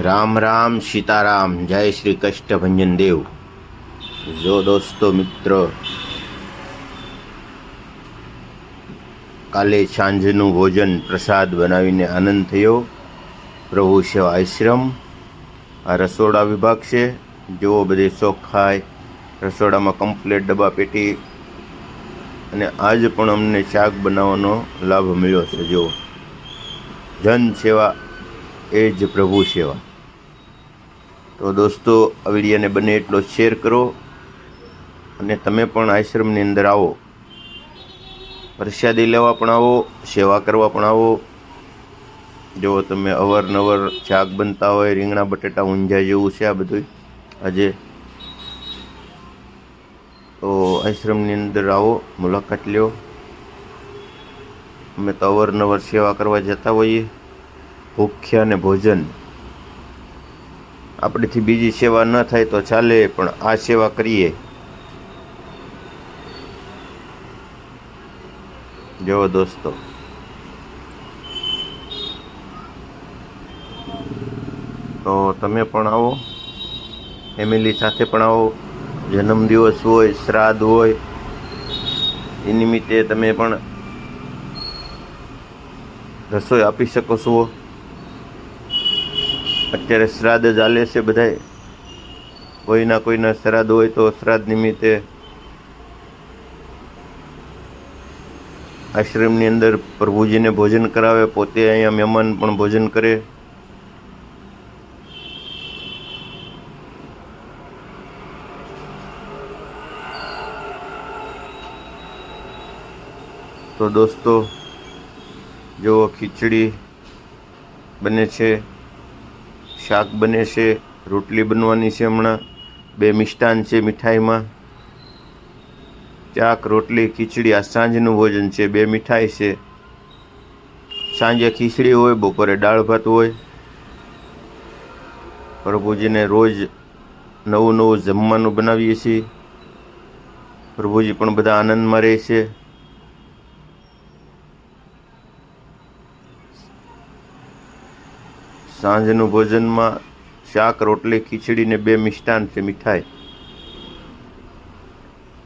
રામ રામ સીતારામ, જય શ્રી કષ્ટભંજન દેવ. જો દોસ્તો મિત્ર, કાલે સાંજનું ભોજન પ્રસાદ બનાવીને આનંદ થયો. પ્રભુ સેવા આશ્રમ, આ રસોડા વિભાગ છે. જેવો બધે ચોખ્ખાઈ રસોડામાં કમ્પ્લેટ ડબ્બા પેટી. અને આજ પણ અમને શાક બનાવવાનો લાભ મળ્યો છે જો જન સેવા એ જ પ્રભુ સેવા. તો દોસ્તો આ વિડીયોને બને એટલો શેર કરો અને તમે પણ આશ્રમની અંદર આવો. પ્રસાદી લેવા પણ આવો, સેવા કરવા પણ આવો. જો તમે અવારનવાર શાક બનતા હોય, રીંગણા, બટેટા, ઊંઝા જેવું છે આ બધું આજે તો આશ્રમની અંદર આવો, મુલાકાત લ્યો. અમે તો અવારનવાર સેવા કરવા જતા હોઈએ. ભૂખ્યા અને ભોજન. આપણેથી બીજી સેવા ન થાય તો ચાલે, પણ આ સેવા કરીએ. જો દોસ્તો. તો તમે પણ આવો. ફેમિલી સાથે પણ આવો. જન્મદિવસ હોય, શ્રાદ્ધ હોય એ નિમિત્તે તમે પણ રસોઈ આપી શકો છો. અત્યારે શ્રાદ્ધ ચાલે છે બધાય. કોઈના કોઈના શ્રાદ્ધ હોય તો શ્રાદ્ધ નિમિત્તે આશ્રમની અંદર પ્રભુજીને ભોજન કરાવે, પોતે અહીંયા મહેમાન પણ ભોજન કરે. તો દોસ્તો જો ખીચડી બને છે. શાક બને છે, રોટલી બનવાની છે હમણાં, બે મિષ્ટાન છે મીઠાઈમાં. ચાક, રોટલી, ખીચડી, આ સાંજનું ભોજન છે, બે મીઠાઈ છે. સાંજે ખીચડી હોય, બપોરે દાળ ભાત હોય. પ્રભુજીને રોજ નવું નવું જમવાનું બનાવીએ છીએ. પ્રભુજી પણ બધા આનંદમાં રહે છે. સાંજનું ભોજનમાં શાક, રોટલી, ખીચડી ને બે મિષ્ટાન છે મીઠાઈ.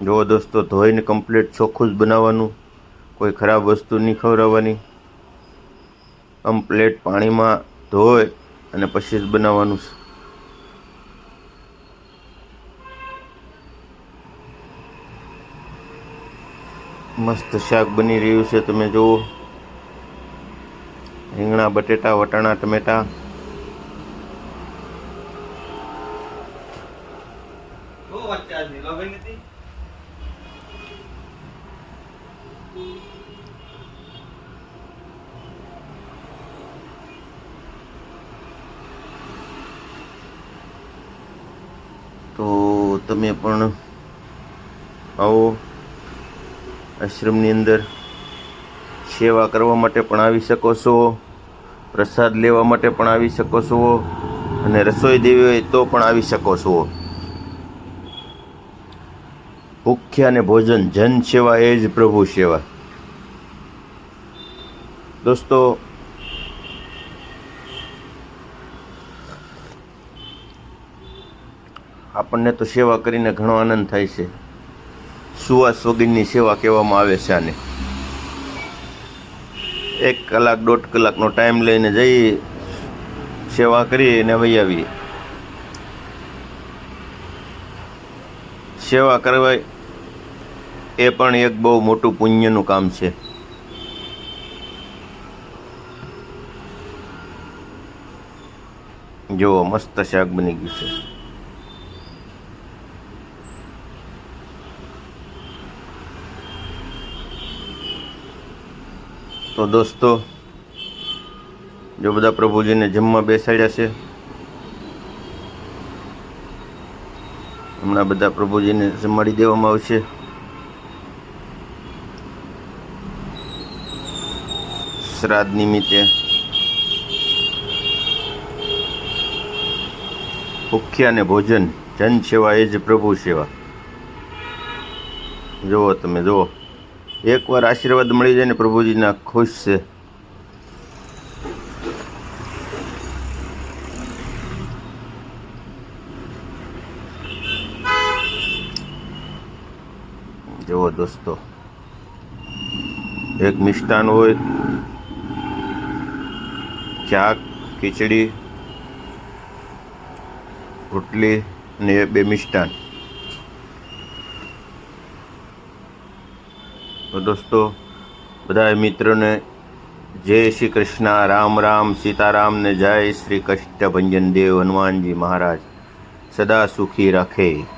જો દોસ્તો, ધોઈને કમ્પ્લીટ ચોખ્ખું જ બનાવવાનું. કોઈ ખરાબ વસ્તુ નહીં ખવડાવવાની. કમ્પ્લીટ પાણીમાં ધોય અને પછી જ બનાવવાનું છે. મસ્ત શાક બની રહ્યું છે, તમે જુઓ. રીંગણા, બટેટા, વટાણા, ટમેટા. છે નથી? તો તમે પણ આવો, આશ્રમની અંદર સેવા કરવા માટે પણ આવી શકો છો, પ્રસાદ લેવા માટે પણ આવી શકો છો, અને રસોઈ દેવી હોય તો પણ આવી શકો છો. ભૂખ્યા અને ભોજન, જન સેવા એ જ પ્રભુ સેવા. દોસ્તો, આપણને તો સેવા કરીને ઘણો આનંદ થાય છે. સુવાસ વગરની સેવા કહેવામાં આવે છે આને. એક કલાક, દોઢ કલાકનો ટાઈમ લઈને જઈ સેવા કરી અને વહી આવીએ. સેવા કરવા એ પણ એક બહુ મોટું પુણ્યનું કામ છે. જુઓ, મસ્ત શાક બની ગયું છે. તો દોસ્તો, જો બધા પ્રભુજીને જમવા બેસાડ્યા છે, હમણાં બધા પ્રભુજીને જમાડી દેવામાં આવશે. શ્રાદ્ધ નિમિત્તે. ભૂખ્યાને ભોજન, જન સેવા એ જ પ્રભુ સેવા. જુઓ તમે, જુઓ. એકવાર આશીર્વાદ મળી જાય ને પ્રભુજીના ખુશ છે. જુઓ દોસ્તો, એક મિષ્ટાન હોય શાક, ખીચડી, રોટલી અને બે મિષ્ટાન. તો દોસ્તો બધા મિત્રોને જય શ્રી કૃષ્ણ, રામ રામ, સીતારામ ને જય શ્રી કષ્ટભંજન દેવ હનુમાનજી મહારાજ. સદા સુખી રાખે.